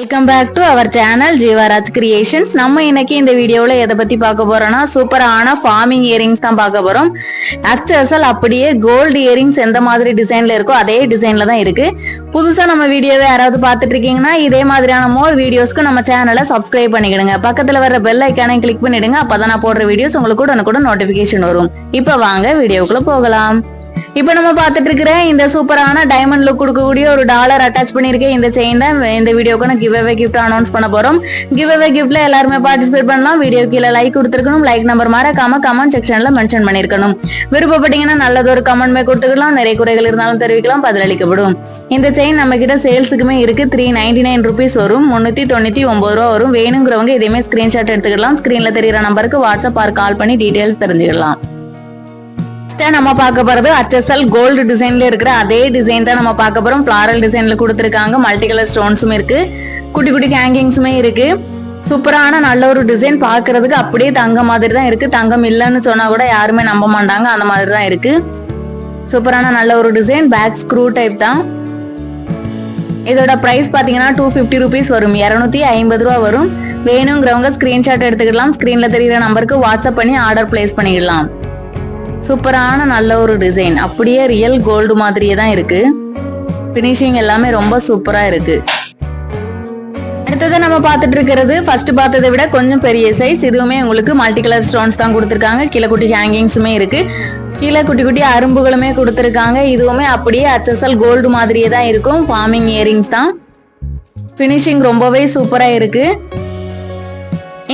Welcome back to our channel Jeevaraj creations நம்ம இன்னைக்கு இந்த வீடியோவில் எதை பற்றி பார்க்க போகிறோம்னா சூப்பரான ஃபார்மிங் இயரிங்ஸ் தான் பார்க்க போகிறோம் அச்சல் அப்படியே கோல்டு இயரிங்ஸ் எந்த மாதிரி டிசைனில் இருக்கோ அதே டிசைனில் தான் இருக்குது புதுசாக நம்ம வீடியோவை யாராவது பார்த்துட்டு இருக்கீங்கன்னா இதே மாதிரியான மோர் வீடியோஸ்க்கு நம்ம சேனலை சப்ஸ்கிரைப் பண்ணிக்கிடுங்க. பக்கத்தில் வர பெல் ஐக்கானே கிளிக் பண்ணிடுங்க. அப்பதான் நான் போடுற வீடியோஸ் உங்களுக்கு கூட கூட நோட்டிஃபிகேஷன் வரும். இப்போ வாங்க வீடியோக்குள்ளே போகலாம். இப்போ நம்ம பார்த்துட்டு இருக்கிற இந்த சூப்பரான டைமண்ட் லுக் கொடுக்கக்கூடிய ஒரு டாலர் அட்டாச் பண்ணியிருக்கேன் இந்த செயின் தான் இந்த வீடியோக்கு நான் கிவ் அவே கிஃப்ட் அனௌன்ஸ் பண்ண போறோம். கிவ் அவே கிஃப்ட்ல எல்லாருமே பார்ட்டிசிபேட் பண்ணலாம். வீடியோ கீழே லைக் கொடுத்துருக்கணும். லைக் நம்பர் மறக்காம கமெண்ட் செக்ஷன்ல மென்ஷன் பண்ணிருக்கணும் விருப்பப்பட்டீங்கன்னா நல்லது ஒரு கமெண்ட்மே கொடுத்துக்கலாம். நிறைய குறைகள் இருந்தாலும் தெரிவிக்கலாம். பதிலளிக்கப்படும் இந்த செயின் நம்ம கிட்ட சேல்ஸுக்குமே இருக்கு. த்ரீ நைன்டி நைன் ருபீஸ் வரும். முன்னூத்தி தொண்ணூத்தி ஒன்பது ரூபா வரும். வேணுங்கிறவங்க இதையுமே ஸ்கிரீன்ஷாட் எடுத்துக்கலாம் ஸ்கிரீன்ல தெரியுற நம்பருக்கு வாட்ஸ்அப் ஆர் கால் பண்ணி டீடைல்ஸ் தெரிஞ்சுக்கலாம். நெக்ஸ்ட் நம்ம பார்க்க போறது HSL கோல்டு டிசைன்ல இருக்கிற அதே டிசைன் தான் நம்ம பார்க்க போறோம். ஃபிளாரல் டிசைன்ல கொடுத்துருக்காங்க. மல்டி கலர் ஸ்டோன்ஸும் இருக்கு. குட்டி குட்டி ஹேங்கிங்ஸுமே இருக்கு. சூப்பரான நல்ல ஒரு டிசைன் பார்க்கறதுக்கு அப்படியே தங்க மாதிரி தான் இருக்கு. தங்கம் இல்லைன்னு சொன்னா கூட யாருமே நம்ப மாட்டாங்க. அந்த மாதிரி தான் இருக்கு. சூப்பரான நல்ல ஒரு டிசைன் பேக் ஸ்க்ரூ டைப் தான். இதோட பிரைஸ் பாத்தீங்கன்னா டூ ஃபிஃப்டி ருபீஸ் வரும். இரநூத்தி ஐம்பது ரூபா வரும். வேணுங்கிறவங்க ஸ்கிரீன்ஷாட் எடுத்துக்கலாம். ஸ்கிரீன்ல தெரியுற நம்பருக்கு வாட்ஸ்அப் பண்ணி ஆர்டர் பிளேஸ் பண்ணிடலாம். சூப்பரான நல்ல ஒரு டிசைன் அப்படியே ரியல் கோல்டு மாதிரியே தான் இருக்கு. ஃபினிஷிங் எல்லாமே ரொம்ப சூப்பரா இருக்கு. அடுத்தது நம்ம பார்த்துட்டு இருக்கிறது ஃபர்ஸ்ட் பார்த்ததை விட கொஞ்சம் பெரிய சைஸ் இதுவுமே உங்களுக்கு மல்டி கலர் ஸ்டோன்ஸ் தான் கொடுத்துருக்காங்க. கீழே குட்டி ஹேங்கிங்ஸுமே இருக்கு. கீழே குட்டி குட்டி அரும்புகளுமே கொடுத்துருக்காங்க. இதுவுமே அப்படியே அச்சசல் கோல்டு மாதிரியே தான் இருக்கும். ஃபார்மிங் இயரிங்ஸ் தான். ஃபினிஷிங் ரொம்பவே சூப்பராக இருக்குது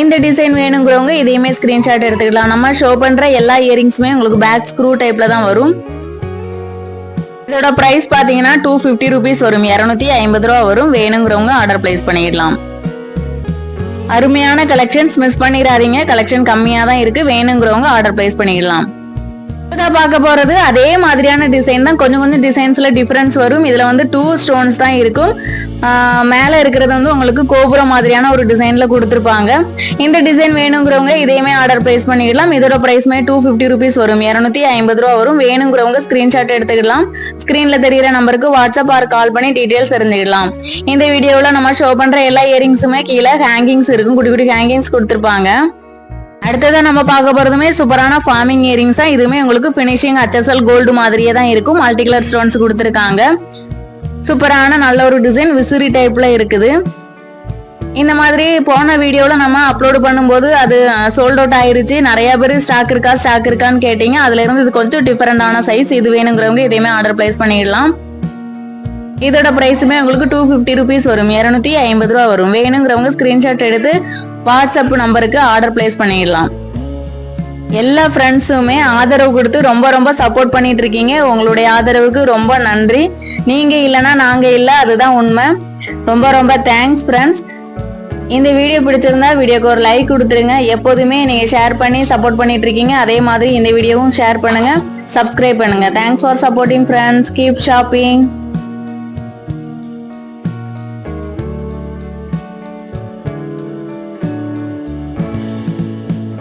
இந்த டிசைன் வேணுங்கிறவங்க இதையுமே ஸ்கிரீன்ஷாட் எடுத்துக்கலாம். நம்ம ஷோ பண்ற எல்லா இயரிங்ஸுமே உங்களுக்கு பேக் ஸ்க்ரூ டைப்ல தான் வரும். இதோட ப்ரைஸ் பார்த்தீங்கன்னா டூ ஃபிஃப்டி ருபீஸ் வரும். இரநூத்தி ஐம்பது ரூபா வரும். வேணுங்கிறவங்க ஆர்டர் பிளேஸ் பண்ணிடலாம். அருமையான கலெக்ஷன்ஸ் மிஸ் பண்ணிடாதீங்க. கலெக்ஷன் கம்மியாக தான் இருக்கு. வேணுங்கிறவங்க ஆர்டர் பிளேஸ் பண்ணிடலாம். அடுத்ததா பார்க்க போறது. அதே மாதிரியான டிசைன் தான். கொஞ்சம் கொஞ்சம் டிசைன்ஸ்ல டிஃபரன்ஸ் வரும். இதுல வந்து டூ ஸ்டோன்ஸ் தான் இருக்கும். மேலே இருக்கிறது வந்து உங்களுக்கு கோபுரம் மாதிரியான ஒரு டிசைன்ல கொடுத்துருப்பாங்க. இந்த டிசைன் வேணுங்கிறவங்க இதையுமே ஆர்டர் பிளேஸ் பண்ணிடலாம். இதோட பிரைஸ்மே டூ ஃபிஃப்டி ருபீஸ் வரும். இரநூத்தி ஐம்பது ரூபா வரும். வேணுங்கிறவங்க ஸ்கிரீன்ஷாட் எடுத்துக்கலாம். ஸ்கிரீன்ல தெரியுற நம்பருக்கு வாட்ஸ்அப் ஆர் கால் பண்ணி டீடைல்ஸ் தெரிஞ்சுக்கலாம். இந்த வீடியோவில் நம்ம ஷோ பண்ற எல்லா இயரிங்ஸுமே கீழே ஹேங்கிங்ஸ் இருக்கும். குட்டி குட்டி ஹேங்கிங்ஸ் கொடுத்துருப்பாங்க. அடுத்ததா நம்ம பார்க்க போறதுமே சூப்பரான ஃபார்மிங் இயரிங்ஸ் தான் இதுவுமே உங்களுக்கு பினிஷிங் HSL கோல்டு மாதிரியே தான் இருக்கும். மல்டிகலர் ஸ்டோன்ஸ் கொடுத்துருக்காங்க. சூப்பரான நல்ல ஒரு டிசைன் விசிறி டைப்ல இருக்குது. இந்த மாதிரி போன வீடியோவில் நம்ம அப்லோடு பண்ணும்போது அது சோல்ட் அவுட் ஆயிருச்சு. நிறைய பேர் ஸ்டாக் இருக்கா ஸ்டாக் இருக்கான்னு கேட்டீங்க. அதுல இருந்து இது கொஞ்சம் டிஃபரெண்டான சைஸ் இது வேணுங்கிறவங்க இதையுமே ஆர்டர் பிளேஸ் பண்ணிடலாம். இதோட பிரைஸுமே உங்களுக்கு டூ ஃபிஃப்டி ருபீஸ் வரும். இரநூத்தி ஐம்பது ரூபா வரும். வேணுங்கிறவங்க ஸ்கிரீன்ஷாட் எடுத்து வாட்ஸ்அப் நம்பருக்கு ஆர்டர் பிளேஸ் பண்ணிடலாம். எல்லா ஃப்ரெண்ட்ஸுமே ஆதரவு கொடுத்து ரொம்ப ரொம்ப சப்போர்ட் பண்ணிட்டு இருக்கீங்க. உங்களுடைய ஆதரவுக்கு ரொம்ப நன்றி. நீங்க இல்லைன்னா நாங்க இல்லை அதுதான் உண்மை. ரொம்ப ரொம்ப தேங்க்ஸ் ஃப்ரெண்ட்ஸ் இந்த வீடியோ பிடிச்சிருந்தா வீடியோக்கு ஒரு லைக் கொடுத்துருங்க. எப்போதுமே நீங்க ஷேர் பண்ணி சப்போர்ட் பண்ணிட்டு இருக்கீங்க. அதே மாதிரி இந்த வீடியோவும் ஷேர் பண்ணுங்க. சப்ஸ்கிரைப் பண்ணுங்க. Thanks for supporting friends keep shopping